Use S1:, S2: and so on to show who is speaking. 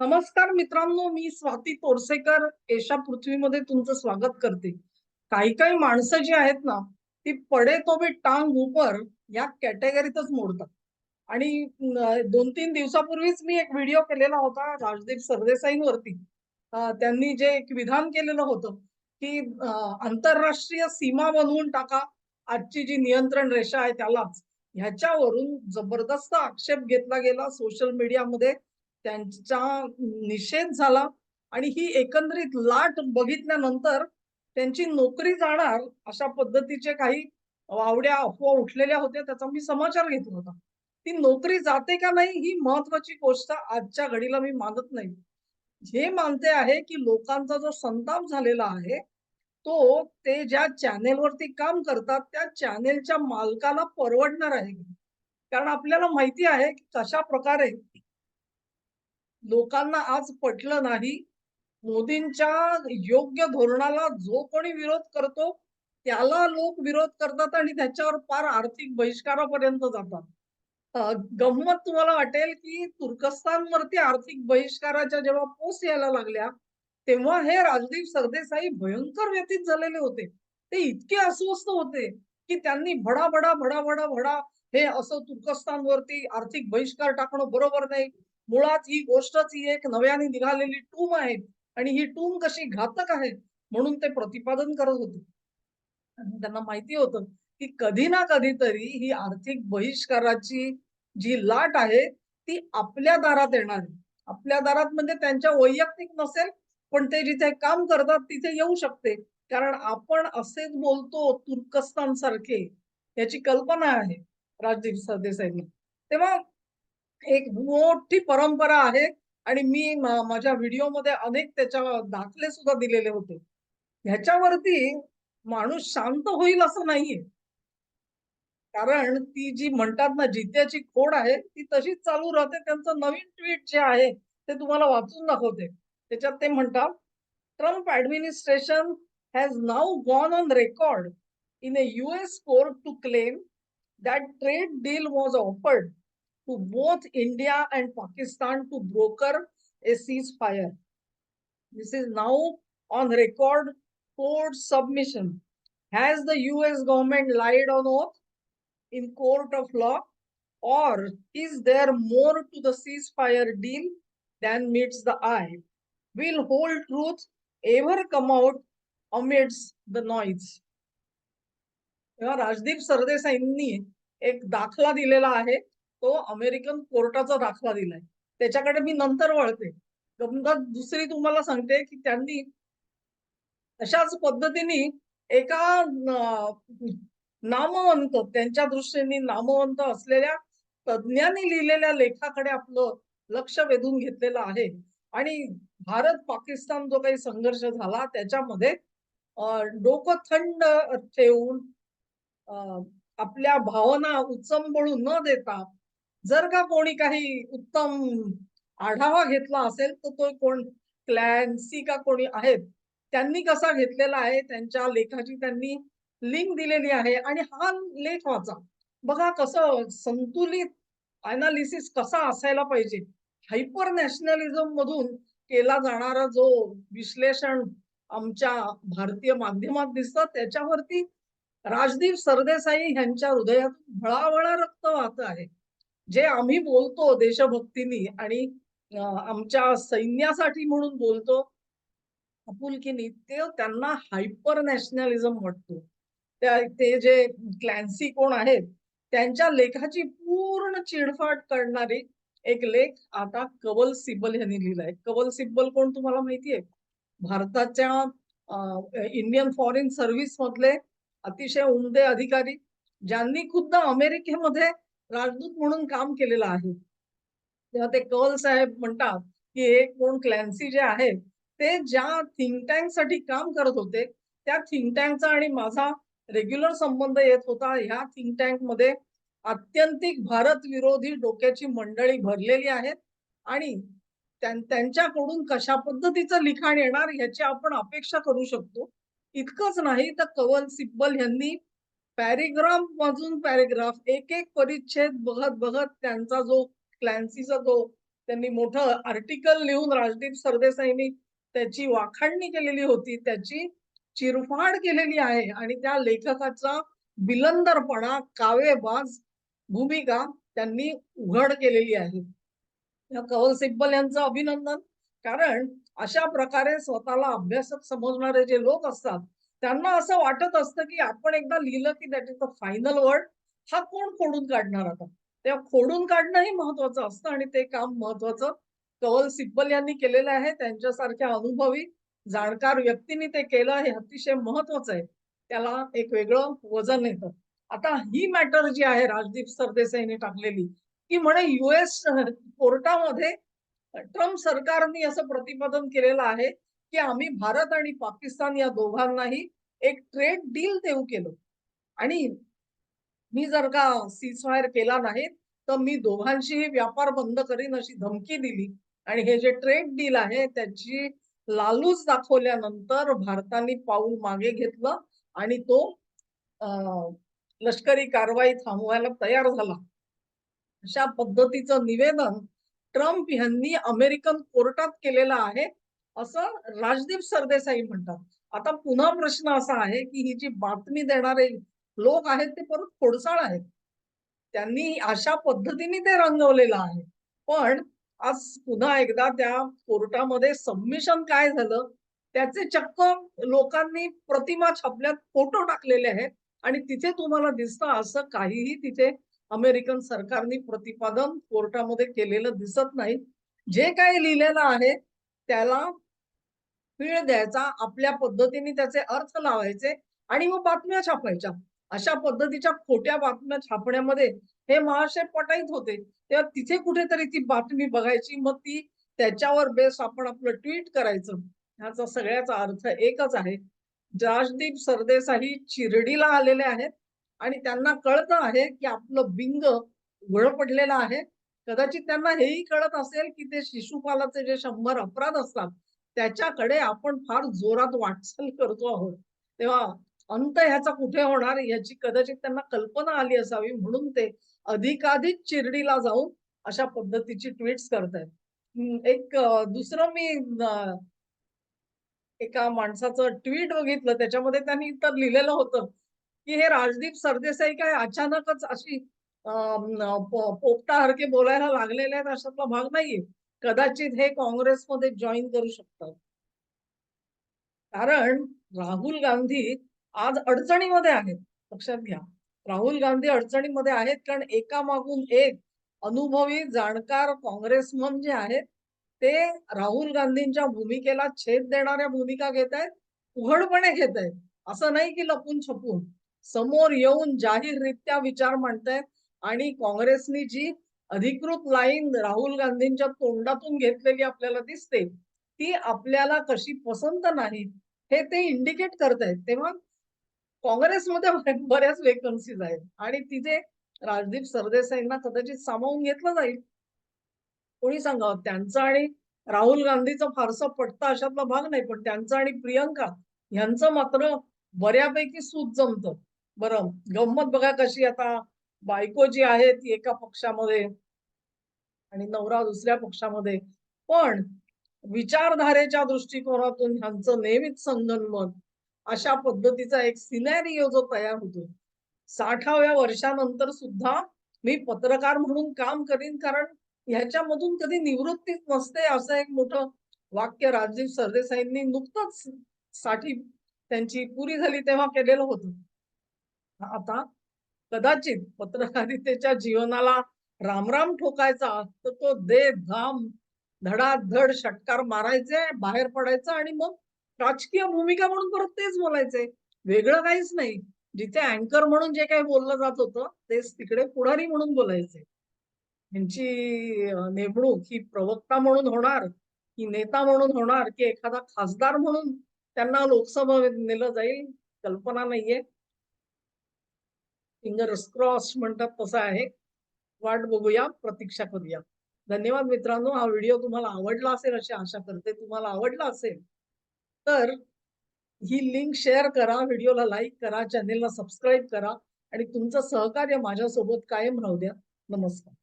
S1: नमस्कार मित्रांनो मी स्वाती तोरसेकर. एशा पृथ्वीमध्ये तुमचं स्वागत करते. काही काही माणसं जी आहेत ना ती पडे तो बी टांग उपर या कॅटेगरीतच मोडतात. आणि दोन तीन दिवसापूर्वीच मी एक व्हिडिओ केलेला होता राजदीप सरदेसाईंवरती. त्यांनी जे एक विधान केलेलं होतं की आंतरराष्ट्रीय सीमा बनवून टाका. आजची जी नियंत्रण रेषा आहे त्यालाच. ह्याच्यावरून जबरदस्त आक्षेप घेतला गेला सोशल मीडियामध्ये. त्यांचा निषेध झाला आणि ही एकंदरीत लाट बघितल्यानंतर त्यांची नोकरी जाणार अशा पद्धतीचे काही वावड्या अफवा उठलेल्या होत्या त्याचा मी समाचार घेतला होता. ती नोकरी जाते का नाही ही महत्वाची गोष्ट आजच्या घडीला मी मानत नाही. हे मानते आहे की लोकांचा जो संताप झालेला आहे तो ते ज्या चॅनेलवरती काम करतात त्या चॅनेलच्या मालकाला परवडणार आहे. कारण आपल्याला माहिती आहे की कशा प्रकारे लोकांना आज पटलं नाही. मोदींच्या योग्य धोरणाला जो कोणी विरोध करतो त्याला लोक विरोध करतात आणि त्याच्यावर फार आर्थिक बहिष्कारापर्यंत जातात. गंमत तुम्हाला वाटेल की तुर्कस्तानवरती आर्थिक बहिष्काराच्या जेव्हा पोस्ट यायला लागल्या तेव्हा हे राजदीप सरदेसाई भयंकर व्यतीत झालेले होते. ते इतके अस्वस्थ होते की त्यांनी भडा भडा भडा भडा भडा हे असं तुर्कस्तानवरती आर्थिक बहिष्कार टाकणं बरोबर नाही. मुळात ही गोष्टच ही एक नव्याने निघालेली टूम आहे आणि ही टूम कशी घातक आहे म्हणून ते प्रतिपादन करत होते. त्यांना माहिती होतं की कधी ना कधीतरी ही आर्थिक बहिष्काराची जी लाट आहे ती आपल्या दारात येणार आपल्या दारात म्हणजे त्यांच्या वैयक्तिक नसेल पण ते जिथे काम करतात तिथे येऊ शकते. कारण आपण असेच बोलतो तुर्कस्तान सारखे याची कल्पना आहे राजदीप सरदेसाईंना तेव्हा एक मोठी परंपरा आहे आणि मी माझ्या व्हिडिओमध्ये अनेक त्याच्या दाखले सुद्धा दिलेले होते. ह्याच्यावरती माणूस शांत होईल असं नाहीये. कारण ती जी म्हणतात ना जित्याची खोड आहे ती तशीच चालू राहते. त्यांचं नवीन ट्विट जे आहे ते तुम्हाला वाचून दाखवते. त्याच्यात ते म्हणतात Trump administration has now gone on record in a US court to claim that trade deal was offered to both India and Pakistan to broker a ceasefire. This is now on record court submission. Has the US government lied on oath in court of law? Or is there more to the ceasefire deal than meets the eye? Will whole truth ever come out amidst the noise? तेव्हा राजदीप सरदेसाईंनी एक दाखला दिलेला आहे तो American कोर्टाचा दाखला दिलाय. त्याच्याकडे मी नंतर वळते. गमत दुसरी तुम्हाला सांगते की त्यांनी अशाच पद्धतीने एका नामवंत त्यांच्या दृष्टीने नामवंत असलेल्या तज्ज्ञांनी लिहिलेल्या लेखाकडे आपलं लक्ष वेधून घेतलेलं आहे. आणि भारत पाकिस्तान जो काही संघर्ष झाला त्याच्यामध्ये डोकं थंड ठेवून अं, आपल्या भावना उचंबळू न देता जर का कोणी काही उत्तम आढावा घेतला असेल तर तो कोण? क्लॅन्सी का कोणी आहेत? त्यांनी कसा घेतलेला आहे? त्यांच्या लेखाची त्यांनी लिंक दिलेली आहे आणि हा लेख वाचा. बघा कसं संतुलित अनालिसिस कसा असायला पाहिजे. हायपर नॅशनलिझम मधून केला जाणारा जो विश्लेषण आमच्या भारतीय माध्यमात दिसतं त्याच्यावरती राजदीप सरदेसाई यांच्या हृदयात भळावळा रक्त वाहत आहे. जे आम्ही बोलतो देशभक्तीनी आणि आमच्या सैन्यासाठी म्हणून बोलतो आपुलकीनी ते त्यांना हायपर नॅशनलिझम वाटतो त्या ते जे क्लॅन्सी कोण आहेत त्यांच्या लेखाची पूर्ण चिडफाट करणारी एक लेख आता कवल सिब्बल यांनी लिहिलाय. कवल सिब्बल कोण तुम्हाला माहितीये? भारताच्या इंडियन फॉरेन सर्व्हिस मधले अतिशय उमदे अधिकारी ज्यांनी खुद्द अमेरिकेमध्ये राजदूत म्हणून काम केलेलं आहे. तेव्हा ते कौल साहेब म्हणतात की हे कोण क्लॅन्सी जे आहेत ते ज्या थिंक टँकसाठी काम करत होते त्या थिंक टँकचा आणि माझा रेग्युलर संबंध येत होता ह्या थिंक टँकमध्ये अत्यंतिक भारत विरोधी डोक्याची मंडळी भरलेली आहेत आणि त्यांच्याकडून कशा पद्धतीचं लिखाण येणार ह्याची आपण अपेक्षा करू शकतो. इतकंच नाही तर कवल सिब्बल यांनी पॅरेग्राफ मधून पॅरेग्राफ एक एक परिच्छेद बघत बघत त्यांचा जो क्लॅन्सीचा जो त्यांनी मोठं आर्टिकल लिहून राजदीप सरदेसाईंनी त्याची वाखाणणी केलेली होती त्याची चिरफाड केलेली आहे आणि त्या लेखकाचा बिलंदरपणा कावेबाज भूमिका त्यांनी उघड केलेली आहे. या कवल सिब्बल यांचं अभिनंदन. कारण अशा प्रकारे स्वतःला अभ्यासक समजणारे जे लोक असतात त्यांना असं वाटत असतं की आपण एकदा लिहिलं की that is the final word हा कोण खोडून काढणार आता? तेव्हा खोडून काढणंही महत्वाचं असतं आणि ते काम महत्वाचं. कवल सिब्बल यांनी केलेलं आहे त्यांच्यासारख्या अनुभवी जाणकार व्यक्तींनी ते केलं हे अतिशय महत्वाचं आहे. त्याला एक वेगळं वजन येतं. आता ही मॅटर जी आहे राजदीप सरदेसाईने टाकलेली की म्हणे युएस कोर्टामध्ये ट्रम्प सरकारने असं प्रतिपादन केलेलं आहे की आम्ही भारत आणि पाकिस्तान या दोघांनाही एक ट्रेड डील देऊ केलं. आणि मी जर का सीजफायर केला नाही तर मी दोघांशीही व्यापार बंद करीन अशी धमकी दिली. आणि हे जे ट्रेड डील आहे त्याची लालूच दाखवल्यानंतर भारताने पाऊल मागे घेतलं आणि तो लष्करी कारवाई थांबवायला तयार झाला. अशा पद्धतीचं निवेदन ट्रम्प यांनी अमेरिकन कोर्टात केलेलं आहे. असं राजदीप सरदेसाई म्हणतात. आता पुन्हा प्रश्न असा आहे की ही जी बातमी देणारे लोक आहेत ते परत खोडसाळ आहेत. त्यांनी अशा पद्धतीने ते रंगवलेलं आहे. पण आज पुन्हा एकदा त्या कोर्टामध्ये सबमिशन काय झालं? त्याचे चक्क लोकांनी प्रतिमा छापल्यात फोटो टाकलेले आहेत आणि तिथे तुम्हाला दिसतं असं काहीही तिथे अमेरिकन सरकारने प्रतिपादन कोर्टामध्ये केलेलं दिसत नाही. जे काही लिहिलेलं आहे त्याला पीळ द्यायचा आपल्या पद्धतीने त्याचे अर्थ लावायचे आणि मग बातम्या छापायच्या. अशा पद्धतीच्या खोट्या बातम्या छापण्यामध्ये हे महाशय पटाईत होते. तेव्हा तिथे कुठेतरी ती बातमी बघायची मग ती त्याच्यावर बेस आपण आपलं ट्विट करायचं. ह्याचा सगळ्याचा अर्थ एकच आहे. राजदीप सरदेसाई चिरडीला आलेले आहेत आणि त्यांना कळत आहे की आपलं बिंग उघड पडलेलं आहे. कदाचित त्यांना हेही कळत असेल की ते शिशुपालाचे जे शंभर अपराध असतात त्याच्याकडे आपण फार जोरात वाटचाल करतो आहोत. तेव्हा अंत ह्याचा कुठे होणार? याची कदाचित त्यांना कल्पना आली असावी. म्हणून ते अधिकाधिक चिरडीला जाऊन अशा पद्धतीची ट्विट्स करतायत. एक दुसरं मी एका माणसाचं ट्विट बघितलं. त्याच्यामध्ये त्यांनी तर लिहिलेलं होतं की हे राजदीप सरदेसाई काय अचानकच अशी पोपटासारखे बोलायला लागलेले आहेत अशातला भाग नाहीये. कदाचित हे काँग्रेसमध्ये जॉईन करू शकतात. कारण राहुल गांधी आज अडचणीमध्ये आहेत. लक्षात घ्या. राहुल गांधी अडचणीमध्ये आहेत कारण एका मागून एक अनुभवी जाणकार काँग्रेसमन जे आहेत ते राहुल गांधींच्या भूमिकेला छेद देणाऱ्या भूमिका घेत आहेत उघडपणे घेत आहेत. असं नाही की लपून छपून. समोर येऊन जाहीररित्या विचार मांडतायत आणि काँग्रेसनी जी अधिकृत लाईन राहुल गांधींच्या तोंडातून घेतलेली आपल्याला दिसते. ती आपल्याला कशी पसंत नाही हे ते इंडिकेट करतायत. तेव्हा काँग्रेसमध्ये बऱ्याच वेकन्सीज आहेत. आणि तिथे राजदीप सरदेसाईंना कदाचित सामावून घेतलं जाईल. कोणी सांगावं? त्यांचं आणि राहुल गांधीचं फारसं पटता अशातला भाग नाही पण त्यांचं आणि प्रियंका यांचं मात्र बऱ्यापैकी सूत जमत. बरं गंमत बघा कशी आता बायको जी आहे ती एका पक्षामध्ये आणि नवरा दुसऱ्या पक्षामध्ये. पण विचारधारेच्या दृष्टिकोनातून ह्यांचं नेहमीच संगनमन अशा पद्धतीचा एक सिनॅरिओ जो तयार होतो. साठाव्या वर्षानंतर सुद्धा मी पत्रकार म्हणून काम करीन कारण ह्याच्यामधून कधी निवृत्तीच नसते असं एक मोठं वाक्य राजीव सरदेसाईंनी नुकतंच साठी त्यांची पुरी झाली तेव्हा केलेलं होतं. आता कदाचित पत्रकारितेच्या जीवनाला रामराम ठोकायचा तर तो दे धाम धडाधड षटकार मारायचे बाहेर पडायचं आणि मग राजकीय भूमिका म्हणून परत तेच बोलायचे. वेगळं काहीच नाही. जिथे अँकर म्हणून जे काही बोललं जात होतं तेच तिकडे पुढारी म्हणून बोलायचे. यांची नेमणूक ही प्रवक्ता म्हणून होणार की नेता म्हणून होणार की एखादा खासदार म्हणून त्यांना लोकसभेत नेलं जाईल कल्पना नाहीये. फिंगर्स क्रॉस म्हणतात तसं आहे. वाट बघूया प्रतीक्षा करूया. धन्यवाद मित्रांनो हा व्हिडिओ तुम्हाला आवडला असेल अशी आशा करते. तुम्हाला आवडला असेल तर ही लिंक शेअर करा व्हिडिओला लाईक करा चॅनेलला सबस्क्राईब करा आणि तुमचं सहकार्य माझ्यासोबत कायम राहू द्या. नमस्कार.